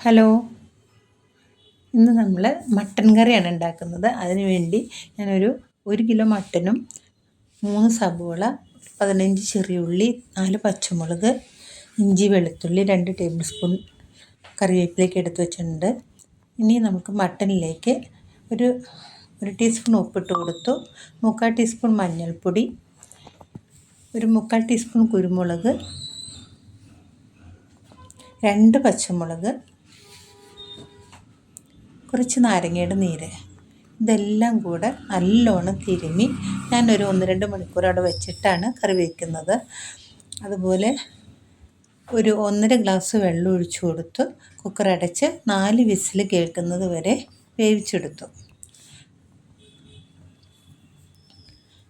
Hello. ഇന്ന് നമ്മൾ mutton കറിയാണ് ഉണ്ടാക്കുന്നത്. അതിനുവേണ്ടി ഞാനൊരു ഒരു കിലോ മട്ടനും മൂന്ന് സബോള പതിനഞ്ച് ചെറിയ ഉള്ളി നാല് പച്ചമുളക് ഇഞ്ചി വെളുത്തുള്ളി രണ്ട് ടേബിൾ സ്പൂൺ കറിവേപ്പിലേക്ക് എടുത്ത് വെച്ചിട്ടുണ്ട്. ഇനി നമുക്ക് മട്ടനിലേക്ക് ഒരു ഒരു ടീസ്പൂൺ ഉപ്പിട്ട് കൊടുത്തു. മുക്കാൽ ടീസ്പൂൺ മഞ്ഞൾപ്പൊടി ഒരു മുക്കാൽ ടീസ്പൂൺ കുരുമുളക് രണ്ട് പച്ചമുളക് കുറച്ച് നാരങ്ങയുടെ നീര്. ഇതെല്ലാം കൂടെ നല്ലോണം തിരുമ്മി ഞാനൊരു ഒന്ന് രണ്ട് മണിക്കൂർ അവിടെ വെച്ചിട്ടാണ് കറി വയ്ക്കുന്നത് അതുപോലെ ഒരു ഒന്നര ഗ്ലാസ് വെള്ളം ഒഴിച്ചു കൊടുത്ത്. കുക്കർ അടച്ച് നാല് വിസിൽ കേൾക്കുന്നത് വരെ വേവിച്ചെടുത്തു.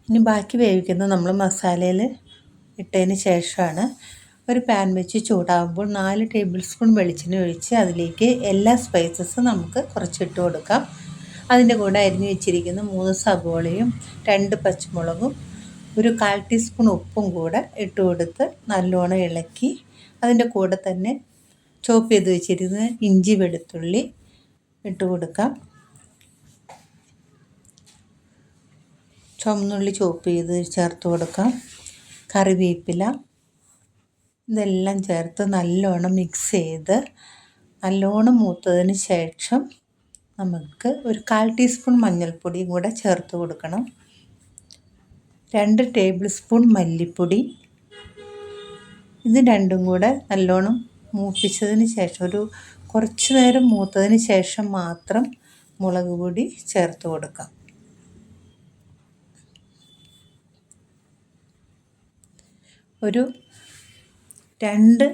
ഇനി ബാക്കി വേവിക്കുന്നത് നമ്മൾ മസാലയിൽ ഇട്ടതിന് ശേഷമാണ്. ഒരു പാൻ വെച്ച് ചൂടാകുമ്പോൾ നാല് ടേബിൾ സ്പൂൺ വെളിച്ചെണ്ണ ഒഴിച്ച് അതിലേക്ക് എല്ലാ സ്പൈസസും നമുക്ക് കുറച്ചിട്ട് കൊടുക്കാം. അതിന്റെ കൂടെ അരിഞ്ഞു വെച്ചിരിക്കുന്ന മൂന്ന് സവോളയും രണ്ട് പച്ചമുളകും ഒരു കാൽ ടീസ്പൂൺ ഉപ്പും കൂടെ ഇട്ട് കൊടുത്ത് നല്ലോണം ഇളക്കി അതിന്റെ കൂടെ തന്നെ ചോപ്പ് ചെയ്ത് വെച്ചിരുന്ന ഇഞ്ചി വെളുത്തുള്ളി ഇട്ട് കൊടുക്കാം. ചുമന്നുള്ളി ചോപ്പ് ചെയ്ത് ചേർത്ത് കൊടുക്കാം. കറിവേപ്പില ഇതെല്ലാം ചേർത്ത് നല്ലോണം മിക്സ് ചെയ്ത് നല്ലോണം മൂത്തതിന് ശേഷം നമുക്ക് ഒരു കാൽ ടീസ്പൂൺ മഞ്ഞൾപ്പൊടിയും കൂടെ ചേർത്ത് കൊടുക്കണം. രണ്ട് ടേബിൾ സ്പൂൺ മല്ലിപ്പൊടി. ഇത് രണ്ടും കൂടെ നല്ലോണം മൂപ്പിച്ചതിന് ശേഷം ഒരു കുറച്ച് നേരം മൂത്തതിന് ശേഷം മാത്രം മുളക് പൊടി ചേർത്ത് കൊടുക്കാം. ഒരു രണ്ട്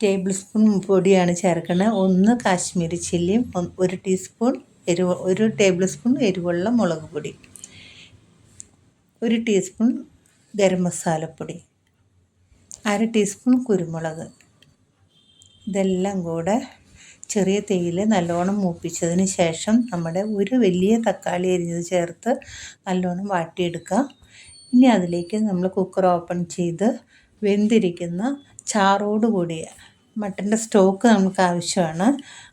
ടേബിൾ സ്പൂൺ പൊടിയാണ് ചേർക്കുന്നത്. ഒന്ന് കാശ്മീരി ചില്ലിയും ഒരു ടീസ്പൂൺ എരിവ് ഒരു ടേബിൾ സ്പൂൺ എരിവുള്ള മുളക് പൊടി ഒരു ടീസ്പൂൺ ഗരം മസാലപ്പൊടി അര ടീസ്പൂൺ കുരുമുളക്. ഇതെല്ലാം കൂടെ ചെറിയ തേയില നല്ലോണം മൂപ്പിച്ചതിന് ശേഷം നമ്മുടെ ഒരു വലിയ തക്കാളി അരിഞ്ഞത് ചേർത്ത് നല്ലോണം വാട്ടിയെടുക്കുക ഇനി അതിലേക്ക് നമ്മൾ കുക്കർ ഓപ്പൺ ചെയ്ത് വെന്തിരിക്കുന്ന ചാറോട് കൂടിയ മട്ടന്റെ സ്റ്റോക്ക് നമുക്ക് ആവശ്യമാണ്.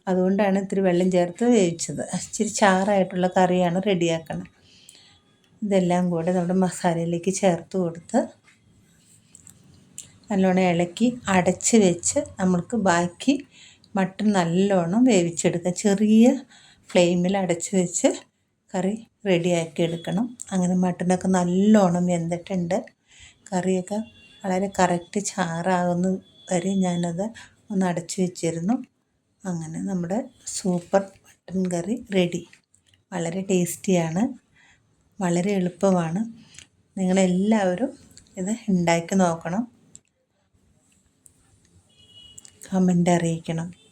അതുകൊണ്ടാണ് ഇത്തിരി വെള്ളം ചേർത്ത് വേവിച്ചത്. ഇച്ചിരി ചാറായിട്ടുള്ള കറിയാണ് റെഡിയാക്കണം. ഇതെല്ലാം കൂടെ നമ്മുടെ മസാലയിലേക്ക് ചേർത്ത് കൊടുത്ത് നല്ലോണം ഇളക്കി അടച്ച് വെച്ച് നമ്മൾക്ക് ബാക്കി മട്ടൻ നല്ലോണം വേവിച്ചെടുക്കുക ചെറിയ ഫ്ലെയിമിൽ അടച്ച് വെച്ച് കറി റെഡിയാക്കി എടുക്കണം. അങ്ങനെ മട്ടനൊക്കെ നല്ലോണം വെന്തിട്ടുണ്ട്. കറിയൊക്കെ വളരെ കറക്റ്റ് ചാറാകുന്ന വരെ ഞാനത് ഒന്ന് അടച്ചു വെച്ചിരുന്നു. അങ്ങനെ നമ്മുടെ സൂപ്പർ മട്ടൻ കറി റെഡി. വളരെ ടേസ്റ്റിയാണ്. വളരെ എളുപ്പമാണ്. നിങ്ങളെല്ലാവരും ഇത് ഉണ്ടാക്കി നോക്കണം. കമന്റ് അറിയിക്കണം.